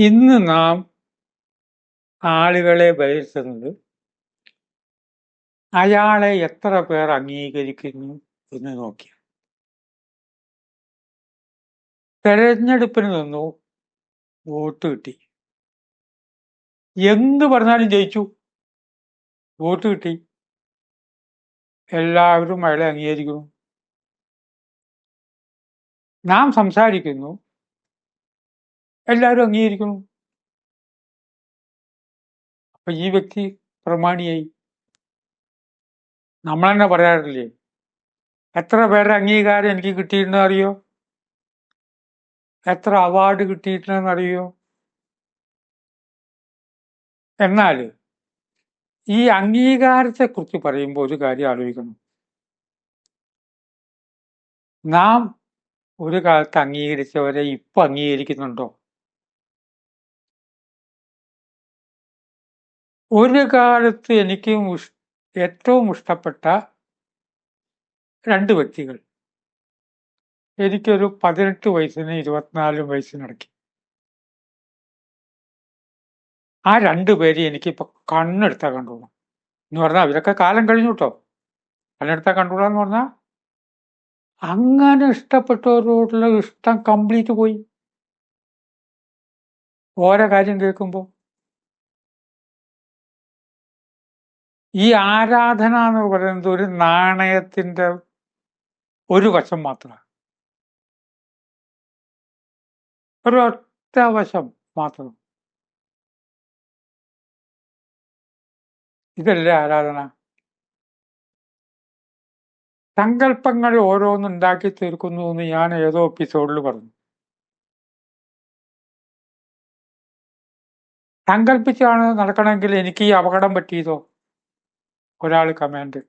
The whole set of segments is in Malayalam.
ഇന്ന് നാം ആളുകളെ വിലയിരുത്തുന്നത് അയാളെ എത്ര പേർ അംഗീകരിക്കുന്നു എന്ന് നോക്കി തെരഞ്ഞെടുപ്പിന് നിന്നു വോട്ട് കിട്ടി. എന്ത് പറഞ്ഞാലും ജയിച്ചു. വോട്ട് കിട്ടി. എല്ലാവരും അയാളെ അംഗീകരിക്കുന്നു. നാം സംസാരിക്കുന്നു എല്ലാവരും അംഗീകരിക്കുന്നു. അപ്പൊ ഈ വ്യക്തി പ്രമാണിയായി. നമ്മൾ തന്നെ പറയാറില്ലേ? എത്ര പേരുടെ അംഗീകാരം എനിക്ക് കിട്ടിയിട്ടുണ്ടെന്ന് അറിയോ? എത്ര അവാർഡ് കിട്ടിയിട്ടുണ്ടെന്ന് അറിയോ? എന്നാൽ ഈ അംഗീകാരത്തെ കുറിച്ച് പറയുമ്പോൾ ഒരു കാര്യം ആലോചിക്കണം. നാം ഒരു കാലത്ത് അംഗീകരിച്ചവരെ ഇപ്പൊ അംഗീകരിക്കുന്നുണ്ടോ? ഒരു കാലത്ത് എനിക്ക് ഏറ്റവും ഇഷ്ടപ്പെട്ട രണ്ട് വ്യക്തികൾ. എനിക്കൊരു പതിനെട്ട് വയസ്സിന് ഇരുപത്തിനാല് വയസ്സിനിടയ്ക്ക് ആ രണ്ടു പേര് എനിക്കിപ്പോ കണ്ണെടുത്താ കണ്ടോളൂ എന്ന് പറഞ്ഞാൽ അവരൊക്കെ കാലം കഴിഞ്ഞു കേട്ടോ കണ്ണെടുത്താ കണ്ടുകൂടാന്ന് പറഞ്ഞാൽ അങ്ങനെ ഇഷ്ടപ്പെട്ടവരോടുള്ള ഇഷ്ടം കംപ്ലീറ്റ് പോയി. ഓരോ കാര്യം കേൾക്കുമ്പോൾ ഈ ആരാധന എന്ന് പറയുന്നത് ഒരു നാണയത്തിന്റെ ഒരു വശം മാത്രമാണ് ഒരൊറ്റ വശം മാത്രം. ഇതല്ലേ ആരാധന? സങ്കല്പങ്ങൾ ഓരോന്നുണ്ടാക്കി തീർക്കുന്നു എന്ന് ഞാൻ ഏതോ എപ്പിസോഡിൽ പറഞ്ഞു. സങ്കല്പിച്ചാണ് നടക്കണമെങ്കിൽ എനിക്ക് ഈ അപകടം പറ്റിയതോ? ഒരാൾ കമാൻഡ്.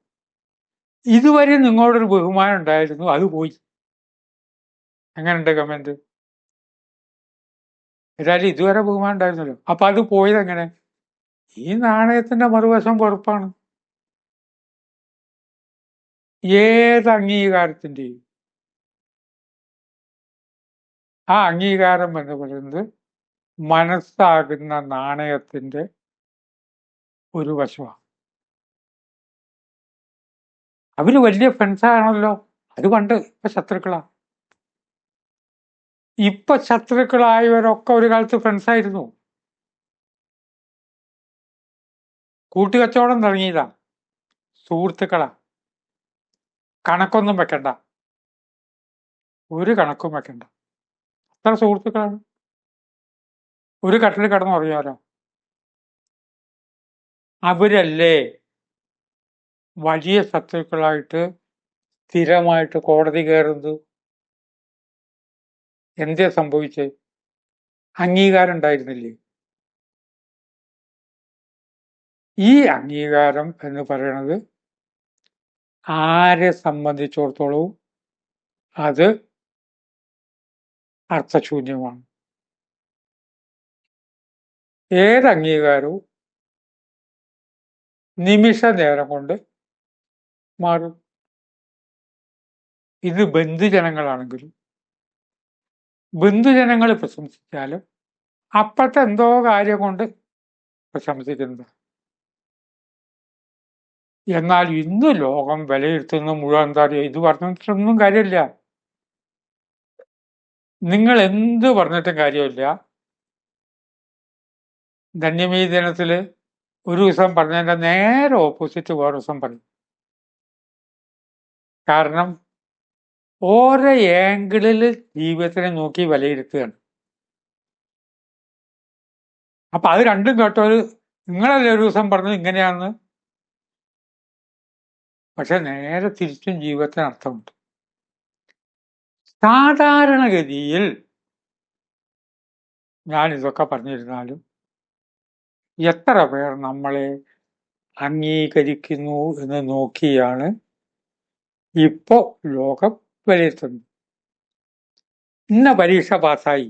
ഇതുവരെ നിങ്ങളോടൊരു ബഹുമാനം ഉണ്ടായിരുന്നു അത് പോയി. എങ്ങനെയുണ്ട് കമന്റ് ഏതായാലും ഇതുവരെ ബഹുമാനം ഉണ്ടായിരുന്നല്ലോ. അപ്പൊ അത് പോയത് എങ്ങനെ? ഈ നാണയത്തിന്റെ മറുവശം കുറപ്പാണ് ഏത് അംഗീകാരത്തിന്റെയും. ആ അംഗീകാരം എന്ന് പറയുന്നത് മനസ്സാകുന്ന നാണയത്തിന്റെ ഒരു വശമാണ്. അവർ വലിയ ഫ്രണ്ട്സാണല്ലോ അത് കണ്ട് ഇപ്പൊ ശത്രുക്കളാ. ഇപ്പൊ ശത്രുക്കളായവരൊക്കെ ഒരു കാലത്ത് ഫ്രണ്ട്സായിരുന്നു കൂട്ടുകച്ചവടം തുടങ്ങിയതാ. സുഹൃത്തുക്കളാ. കണക്കൊന്നും വെക്കണ്ട. ഒരു കണക്കും വെക്കണ്ട. അത്ര സുഹൃത്തുക്കളാണ്. ഒരു കട്ടിൽ കിടന്ന് ഉറങ്ങിയവരോ. അവരല്ലേ? വലിയ ശത്രുക്കളായിട്ട് സ്ഥിരമായിട്ട് കോടതി കയറുന്നത് എന്തേ സംഭവിച്ചേ? അംഗീകാരം ഉണ്ടായിരുന്നില്ലേ? ഈ അംഗീകാരം എന്ന് പറയുന്നത് ആരെ സംബന്ധിച്ചിടത്തോളവും അത് അർത്ഥശൂന്യമാണ്. ഏത് അംഗീകാരവും നിമിഷ നേരം കൊണ്ട് മാറും. ഇത് ബന്ധുജനങ്ങളാണെങ്കിലും ബന്ധുജനങ്ങൾ പ്രശംസിച്ചാലും അപ്പത്തെ എന്തോ കാര്യം കൊണ്ട് പ്രശംസിക്കുന്നത്. എന്നാൽ ഇന്ന് ലോകം വിലയിരുത്തുന്ന മുഴുവൻ എന്താ പറയുക ഇത് പറഞ്ഞിട്ടൊന്നും കാര്യമില്ല. നിങ്ങൾ എന്ത് പറഞ്ഞിട്ടും കാര്യമില്ല. ധന്യമീ ദിനത്തിൽ ഒരു ദിവസം പറഞ്ഞതിന്റെ നേരെ ഓപ്പോസിറ്റ് വേറെ ദിവസം പറയും. കാരണം ഓരോ ഏങ്കിളിൽ ജീവിതത്തിനെ നോക്കി വിലയിരുത്തുകയാണ്. അപ്പൊ അത് രണ്ടും കേട്ടവര് നിങ്ങളല്ലേ ഒരു ദിവസം പറഞ്ഞത് ഇങ്ങനെയാണെന്ന്? പക്ഷെ നേരെ തിരിച്ചും ജീവിതത്തിന് അർത്ഥമുണ്ട്. സാധാരണഗതിയിൽ ഞാൻ ഇതൊക്കെ പറഞ്ഞിരുന്നാലും എത്ര പേർ നമ്മളെ അംഗീകരിക്കുന്നു എന്ന് നോക്കിയാണ് ഇപ്പോ ലോകം വിലയിരുത്തുന്നു ഇന്ന പരീക്ഷ പാസ്സായി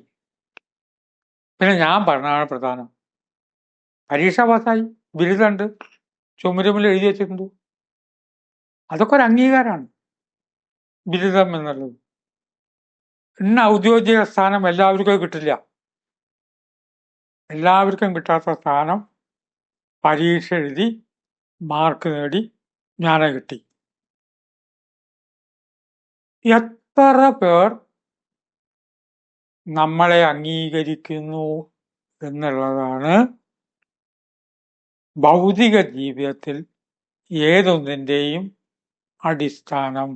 പിന്നെ ഞാൻ പറഞ്ഞതാണ് പ്രധാനം. പരീക്ഷ പാസ്സായി ബിരുദമുണ്ട് ചുമരുമിൽ എഴുതി വെച്ചിട്ടുണ്ട്. അതൊക്കെ ഒരു അംഗീകാരമാണ്. ബിരുദം എന്നുള്ളത്. ഇന്ന ഔദ്യോഗിക സ്ഥാനം എല്ലാവർക്കും കിട്ടില്ല. എല്ലാവർക്കും കിട്ടാത്ത സ്ഥാനം പരീക്ഷ എഴുതി മാർക്ക് നേടി ജ്ഞാനം കിട്ടി. എത്ര പേർ നമ്മളെ അംഗീകരിക്കുന്നു എന്നുള്ളതാണ് ഭൗതിക ജീവിതത്തിൽ ഏതൊന്നിന്റെയും അടിസ്ഥാനം.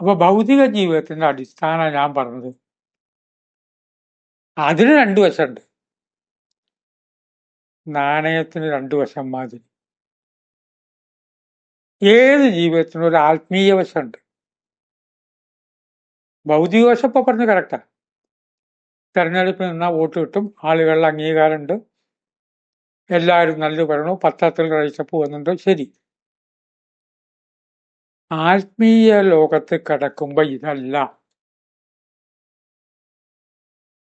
അപ്പൊ ഭൗതിക ജീവിതത്തിന്റെ അടിസ്ഥാനം ഞാൻ പറഞ്ഞത് അതിന് രണ്ടു വശമുണ്ട്. നാണയത്തിന് രണ്ടു വശം മാതിരി. ഏത് ജീവിതത്തിനും ഒരു ആത്മീയ വശമുണ്ട്. ഭൗതിക വശം ഇപ്പൊ പറഞ്ഞ് കറക്റ്റാ തെരഞ്ഞെടുപ്പിൽ നിന്നാൽ വോട്ട് കിട്ടും. ആളുകളുടെ അംഗീകാരമുണ്ട്. എല്ലാവരും നല്ലത് പറയണു പത്രത്തിൽ കഴിച്ചപ്പോൾ വന്നിട്ടുണ്ട് ശരി. ആത്മീയ ലോകത്ത് കിടക്കുമ്പോ ഇതല്ല.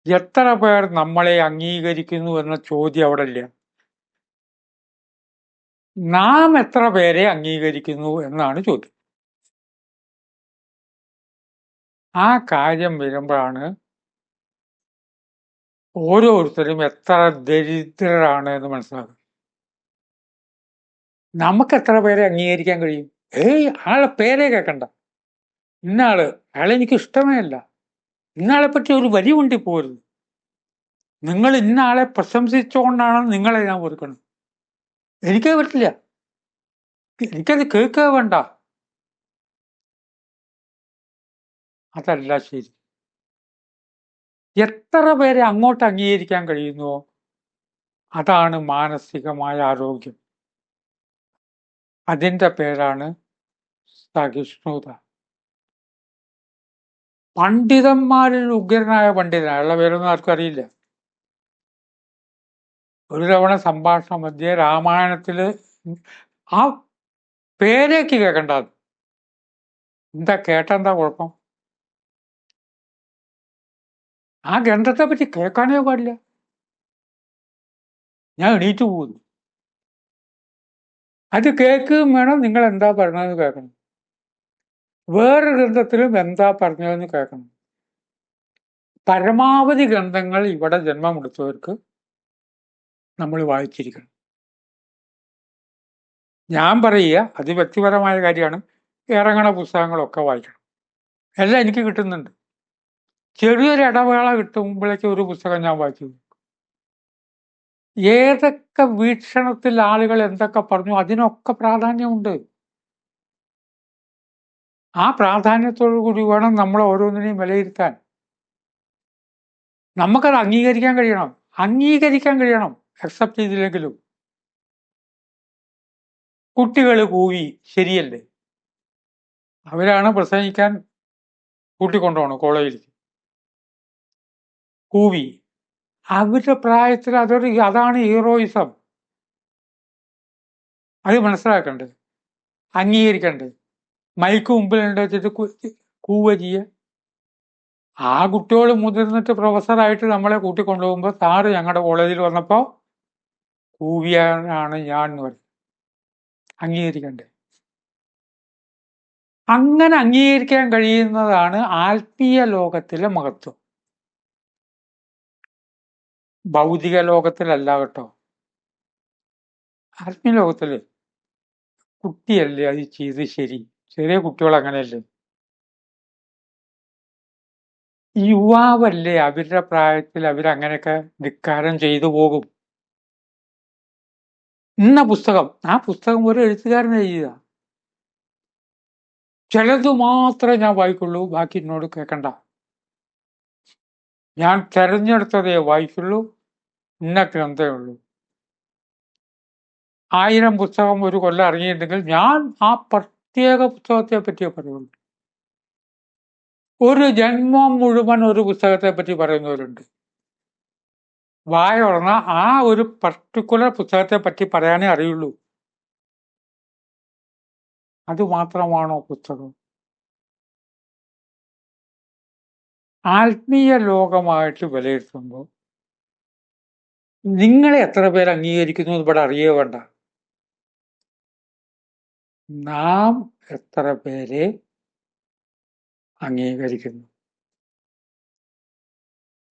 എത്ര പേർ നമ്മളെ അംഗീകരിക്കുന്നു എന്ന ചോദ്യം അവിടെ ഇല്ല. നാം എത്ര പേരെ അംഗീകരിക്കുന്നു എന്നാണ് ചോദ്യം. ആ കാര്യം വരുമ്പോഴാണ് ഓരോരുത്തരും എത്ര ദരിദ്രരാണ് എന്ന് മനസ്സിലാക്കുക നമുക്ക് എത്ര പേരെ അംഗീകരിക്കാൻ കഴിയും? ഏയ് ആളെ പേരെ കേൾക്കണ്ട. ഇന്നാൾ അയാളെ എനിക്ക് ഇഷ്ടമേ അല്ല ഇന്നാളെ പറ്റി ഒരു വരി കൊണ്ടി നിങ്ങൾ ഇന്നാളെ പ്രശംസിച്ചുകൊണ്ടാണ് നിങ്ങളെ ഞാൻ ഓർക്കുന്നത് എനിക്കത് പറ്റില്ല എനിക്കത് കേൾക്കുക വേണ്ട. അതല്ല ശരി. എത്ര പേരെ അങ്ങോട്ട് അംഗീകരിക്കാൻ കഴിയുന്നുവോ അതാണ് മാനസികമായ ആരോഗ്യം. അതിന്റെ പേരാണ് സഹിഷ്ണുത. പണ്ഡിതന്മാരിൽ ഉഗ്രനായ പണ്ഡിതൻ അയാളുടെ പേരൊന്നും ആർക്കും അറിയില്ല. ഒരു തവണ സംഭാഷണ മധ്യേ രാമായണത്തിൽ ആ പേരേക്ക് കേൾക്കണ്ട എന്താ കേട്ടെന്താ കുഴപ്പം? ആ ഗ്രന്ഥത്തെ പറ്റി കേൾക്കാനേ പാടില്ല. ഞാൻ എണീറ്റ് പോകുന്നു. അത് കേൾക്കുകയും വേണം നിങ്ങൾ എന്താ പറഞ്ഞതെന്ന് കേൾക്കണം. വേറെ ഗ്രന്ഥത്തിലും എന്താ പറഞ്ഞതെന്ന് കേൾക്കണം. പരമാവധി ഗ്രന്ഥങ്ങൾ ഇവിടെ ജന്മമെടുത്തവർക്ക് നമ്മൾ വായിച്ചിരിക്കണം. ഞാൻ പറയുക അത് വ്യക്തിപരമായ കാര്യമാണ്. ഇറങ്ങണ പുസ്തകങ്ങളൊക്കെ വായിക്കണം. എല്ലാം എനിക്ക് കിട്ടുന്നുണ്ട്. ചെറിയൊരു ഇടവേള കിട്ടുമ്പോഴേക്കും ഒരു പുസ്തകം ഞാൻ വായിച്ചു ഏതൊക്കെ വീക്ഷണത്തിൽ ആളുകൾ എന്തൊക്കെ പറഞ്ഞു അതിനൊക്കെ പ്രാധാന്യമുണ്ട്. ആ പ്രാധാന്യത്തോടു കൂടി വേണം നമ്മൾ ഓരോന്നിനെയും വിലയിരുത്താൻ. നമുക്കത് അംഗീകരിക്കാൻ കഴിയണം. അംഗീകരിക്കാൻ കഴിയണം. അക്സെപ്റ്റ് ചെയ്തില്ലെങ്കിലും കുട്ടികൾ കൂവി ശരിയല്ലേ? അവരാണ് പ്രസംഗിക്കാൻ കൂട്ടിക്കൊണ്ടുപോകണം കോളേജിൽ കൂവി. അവരുടെ പ്രായത്തിൽ അതൊരു അതാണ് ഹീറോയിസം അത് മനസ്സിലാക്കണ്ടേ? അംഗീകരിക്കണ്ടേ? മൈക്ക് മുമ്പിൽ വെച്ചിട്ട് കൂവ ചെയ്യ. ആ കുട്ടികൾ മുതിർന്നിട്ട് പ്രൊഫസറായിട്ട് നമ്മളെ കൂട്ടിക്കൊണ്ടുപോകുമ്പോൾ സാറ് ഞങ്ങളുടെ കോളേജിൽ വന്നപ്പോൾ കൂവിയാണ് ഞാൻ എന്ന് പറഞ്ഞു. അംഗീകരിക്കണ്ടേ? അങ്ങനെ അംഗീകരിക്കാൻ കഴിയുന്നതാണ് ആത്മീയ ലോകത്തിലെ മഹത്വം. ഭൗതിക ലോകത്തിലല്ല കേട്ടോ. ആത്മീയ ലോകത്തിൽ കുട്ടിയല്ലേ അത് ചെയ്ത് ശരി. ചെറിയ കുട്ടികൾ അങ്ങനെയല്ലേ? യുവാവല്ലേ അവരുടെ പ്രായത്തിൽ അവരങ്ങനെയൊക്കെ ധിക്കാരം ചെയ്തു പോകും. ഇന്ന പുസ്തകം. ആ പുസ്തകം ഒരു എഴുത്തുകാരൻ എഴുതുക ചിലത് മാത്രമേ ഞാൻ വായിക്കുള്ളൂ ബാക്കി എന്നോട് കേൾക്കണ്ട ഞാൻ തെരഞ്ഞെടുത്തതേ വായിക്കുള്ളൂ ഇന്ന ഗ്രന്ഥമേ ഉള്ളൂ. ആയിരം പുസ്തകം ഒരു കൊല്ലം ഇറങ്ങിയിട്ടുണ്ടെങ്കിൽ ഞാൻ ആ പ്രത്യേക പുസ്തകത്തെ പറ്റിയേ പറയുള്ളൂ. ഒരു ജന്മം മുഴുവൻ ഒരു പുസ്തകത്തെ പറ്റി പറയുന്നവരുണ്ട്. വായ തുറന്ന ആ ഒരു പർട്ടിക്കുലർ പുസ്തകത്തെ പറ്റി പറയാനേ അറിയുള്ളൂ. അത് മാത്രമാണോ പുസ്തകം? ആത്മീയ ലോകമായിട്ട് വിലയിരുത്തുമ്പോൾ നിങ്ങളെ എത്ര പേര് അംഗീകരിക്കുന്നു ഇവിടെ അറിയേ വേണ്ട. നാം എത്ര പേരെ അംഗീകരിക്കുന്നു?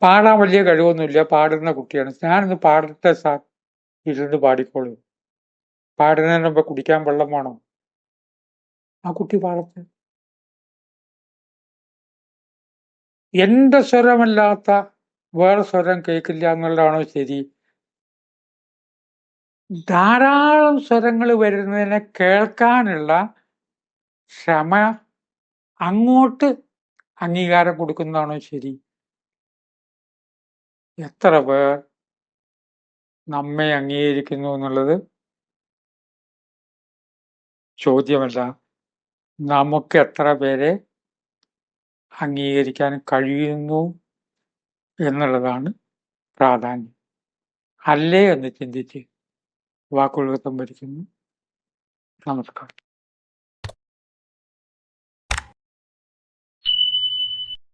പാടാൻ വലിയ കഴിവൊന്നുമില്ല. പാടുന്ന കുട്ടിയാണ്. ഞാനൊന്ന് പാടട്ടെ സാർ ഇരുന്ന് പാടിക്കോളൂ. പാടുന്നതിന് മുമ്പ് കുടിക്കാൻ വെള്ളം വേണോ. ആ കുട്ടി പാടട്ടെ. എന്റെ സ്വരമല്ലാത്ത വേറെ സ്വരം കേൾക്കില്ല എന്നുള്ളതാണോ ശരി? ധാരാളം സ്വരങ്ങൾ വരുന്നതിനെ കേൾക്കാനുള്ള ക്ഷമ അങ്ങോട്ട് അംഗീകാരം കൊടുക്കുന്നതാണോ ശരി? എത്ര പേർ നമ്മെ അംഗീകരിക്കുന്നു എന്നുള്ളത് ചോദ്യമല്ല. നമുക്ക് എത്ര പേരെ അംഗീകരിക്കാൻ കഴിയുന്നു എന്നുള്ളതാണ് പ്രാധാന്യം. അല്ലേ എന്ന് ചിന്തിച്ച് വാക്കുകൾ സംഭരിക്കുന്നു നമസ്കാരം.